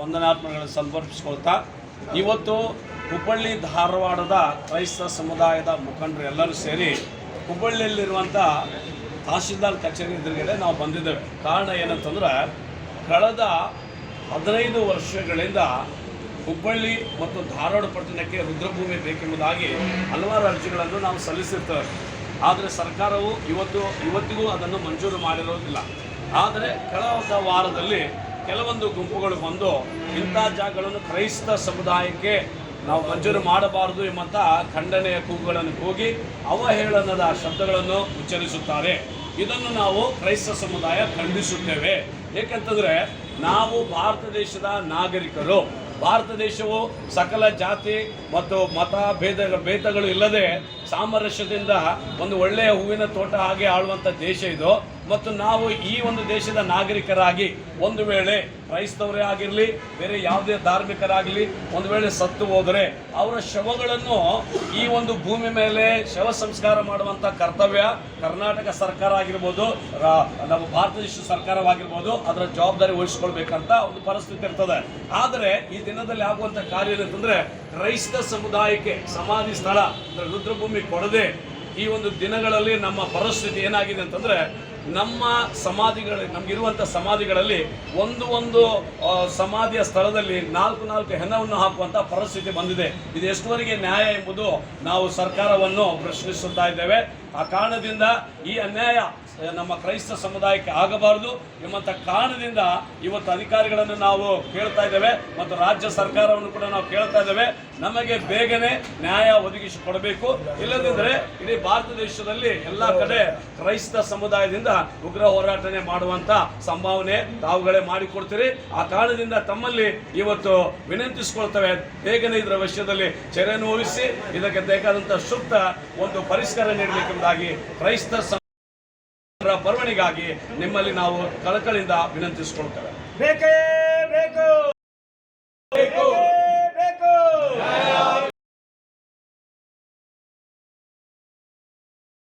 ವಂದನಾತ್ಮಗಳನ್ನು ಸಂಪರ್ಪಿಸ್ಕೊಳ್ತಾ ಇವತ್ತು ಹುಬ್ಬಳ್ಳಿ ಧಾರವಾಡದ ಕ್ರೈಸ್ತ ಸಮುದಾಯದ ಮುಖಂಡರು ಎಲ್ಲರೂ ಸೇರಿ ಹುಬ್ಬಳ್ಳಿಯಲ್ಲಿರುವಂಥ ತಹಶೀಲ್ದಾರ್ ಕಚೇರಿ ಎದುರುಗಡೆ ನಾವು ಬಂದಿದ್ದೇವೆ. ಕಾರಣ ಏನಂತಂದ್ರೆ, ಕಳೆದ ಹದಿನೈದು ವರ್ಷಗಳಿಂದ ಹುಬ್ಬಳ್ಳಿ ಮತ್ತು ಧಾರವಾಡ ಪಟ್ಟಣಕ್ಕೆ ರುದ್ರಭೂಮಿ ಬೇಕೆಂಬುದಾಗಿ ಹಲವಾರು ಅರ್ಜಿಗಳನ್ನು ನಾವು ಸಲ್ಲಿಸಿರ್ತೇವೆ. ಆದರೆ ಸರ್ಕಾರವು ಇವತ್ತು, ಇವತ್ತಿಗೂ ಅದನ್ನು ಮಂಜೂರು ಮಾಡಿರೋದಿಲ್ಲ. ಆದರೆ ಕಳೆದ ವಾರದಲ್ಲಿ ಕೆಲವೊಂದು ಗುಂಪುಗಳು ಬಂದು ಇಂಥ ಜಾಗಗಳನ್ನು ಕ್ರೈಸ್ತ ಸಮುದಾಯಕ್ಕೆ ನಾವು ಮಂಜೂರು ಮಾಡಬಾರದು ಎಂಬಂಥ ಖಂಡನೆಯ ಕೂಗುಗಳನ್ನು ಕೂಗಿ ಅವಹೇಳನದ ಶಬ್ದಗಳನ್ನು ಉಚ್ಚರಿಸುತ್ತಾರೆ. ಇದನ್ನು ನಾವು ಕ್ರೈಸ್ತ ಸಮುದಾಯ ಖಂಡಿಸುತ್ತೇವೆ. ಏಕೆಂತಂದ್ರೆ ನಾವು ಭಾರತ ದೇಶದ ನಾಗರಿಕರು. ಭಾರತ ದೇಶವು ಸಕಲ ಜಾತಿ ಮತ್ತು ಮತ ಭೇದ ಭೇದಗಳು ಇಲ್ಲದೆ ಸಾಮರಸ್ಯದಿಂದ ಒಂದು ಒಳ್ಳೆಯ ಹೂವಿನ ತೋಟ ಹಾಗೆ ಆಳುವಂಥ ದೇಶ ಇದು. ಮತ್ತು ನಾವು ಈ ಒಂದು ದೇಶದ ನಾಗರಿಕರಾಗಿ ಒಂದು ವೇಳೆ ಕ್ರೈಸ್ತವರೇ ಆಗಿರಲಿ, ಬೇರೆ ಯಾವುದೇ ಧಾರ್ಮಿಕರಾಗಲಿ ಒಂದು ವೇಳೆ ಸತ್ತು ಹೋದರೆ ಅವರ ಶವಗಳನ್ನು ಈ ಒಂದು ಭೂಮಿ ಮೇಲೆ ಶವ ಸಂಸ್ಕಾರ ಮಾಡುವಂಥ ಕರ್ತವ್ಯ ಕರ್ನಾಟಕ ಸರ್ಕಾರ ಆಗಿರ್ಬೋದು ನಮ್ಮ ಭಾರತ ದೇಶದ ಸರ್ಕಾರವಾಗಿರ್ಬೋದು ಅದರ ಜವಾಬ್ದಾರಿ ವಹಿಸ್ಕೊಳ್ಬೇಕಂತ ಒಂದು ಪರಿಸ್ಥಿತಿ ಇರ್ತದೆ. ಆದರೆ ಈ ದಿನದಲ್ಲಿ ಆಗುವಂಥ ಕಾರ್ಯ ಏನಂತಂದ್ರೆ ಕ್ರೈಸ್ತ ಸಮುದಾಯಕ್ಕೆ ಸಮಾಧಿ ಸ್ಥಳ ಅಂದ್ರೆ ರುದ್ರಭೂಮಿ ಕೊಡದೆ ಈ ಒಂದು ದಿನಗಳಲ್ಲಿ ನಮ್ಮ ಪರಿಸ್ಥಿತಿ ಏನಾಗಿದೆ ಅಂತಂದ್ರೆ ನಮ್ಮ ಸಮಾಧಿಗಳ ನಮಗಿರುವಂಥ ಸಮಾಧಿಗಳಲ್ಲಿ ಒಂದು ಒಂದು ಸಮಾಧಿಯ ಸ್ಥಳದಲ್ಲಿ ನಾಲ್ಕು ನಾಲ್ಕು ಹೆಣವನ್ನು ಹಾಕುವಂಥ ಪರಿಸ್ಥಿತಿ ಬಂದಿದೆ. ಇದು ಎಷ್ಟುವರೆಗೆ ನ್ಯಾಯ ಎಂಬುದು ನಾವು ಸರ್ಕಾರವನ್ನು ಪ್ರಶ್ನಿಸುತ್ತಾ ಇದ್ದೇವೆ. ಆ ಕಾರಣದಿಂದ ಈ ಅನ್ಯಾಯ ನಮ್ಮ ಕ್ರೈಸ್ತ ಸಮುದಾಯಕ್ಕೆ ಆಗಬಾರದು ಎಂಬಂಥ ಕಾರಣದಿಂದ ಇವತ್ತು ಅಧಿಕಾರಿಗಳನ್ನು ನಾವು ಕೇಳ್ತಾ ಇದ್ದೇವೆ ಮತ್ತು ರಾಜ್ಯ ಸರ್ಕಾರವನ್ನು ಕೂಡ ನಾವು ಕೇಳ್ತಾ ಇದ್ದೇವೆ. ನಮಗೆ ಬೇಗನೆ ನ್ಯಾಯ ಒದಗಿಸಿ ಕೊಡಬೇಕು ಇಲ್ಲದಿದ್ದರೆ ಇಡೀ ಭಾರತ ದೇಶದಲ್ಲಿ ಎಲ್ಲ ಕಡೆ ಕ್ರೈಸ್ತ ಸಮುದಾಯದಿಂದ ಉಗ್ರ ಹೋರಾಟನೆ ಮಾಡುವಂತ ಸಂಭಾವನೆ ತಾವುಗಳೇ ಮಾಡಿಕೊಡ್ತೀರಿ. ಆ ಕಾರಣದಿಂದ ತಮ್ಮಲ್ಲಿ ಇವತ್ತು ವಿನಂತಿಸಿಕೊಳ್ತವೆ. ಬೇಗನೆ ಇದರ ವಿಷಯದಲ್ಲಿ ಚರ್ಯನು ಇದಕ್ಕೆ ಬೇಕಾದಂಥ ಸೂಕ್ತ ಒಂದು ಪರಿಷ್ಕಾರ ನೀಡಬೇಕೆಂಬುದಾಗಿ ಕ್ರೈಸ್ತ ಬರವಣಿಗಾಗಿ ನಿಮ್ಮಲ್ಲಿ ನಾವು ಕಳಕಳಿಯಿಂದ ವಿನಂತಿಸಿಕೊಳ್ತೇವೆ. ಬೇಕೇ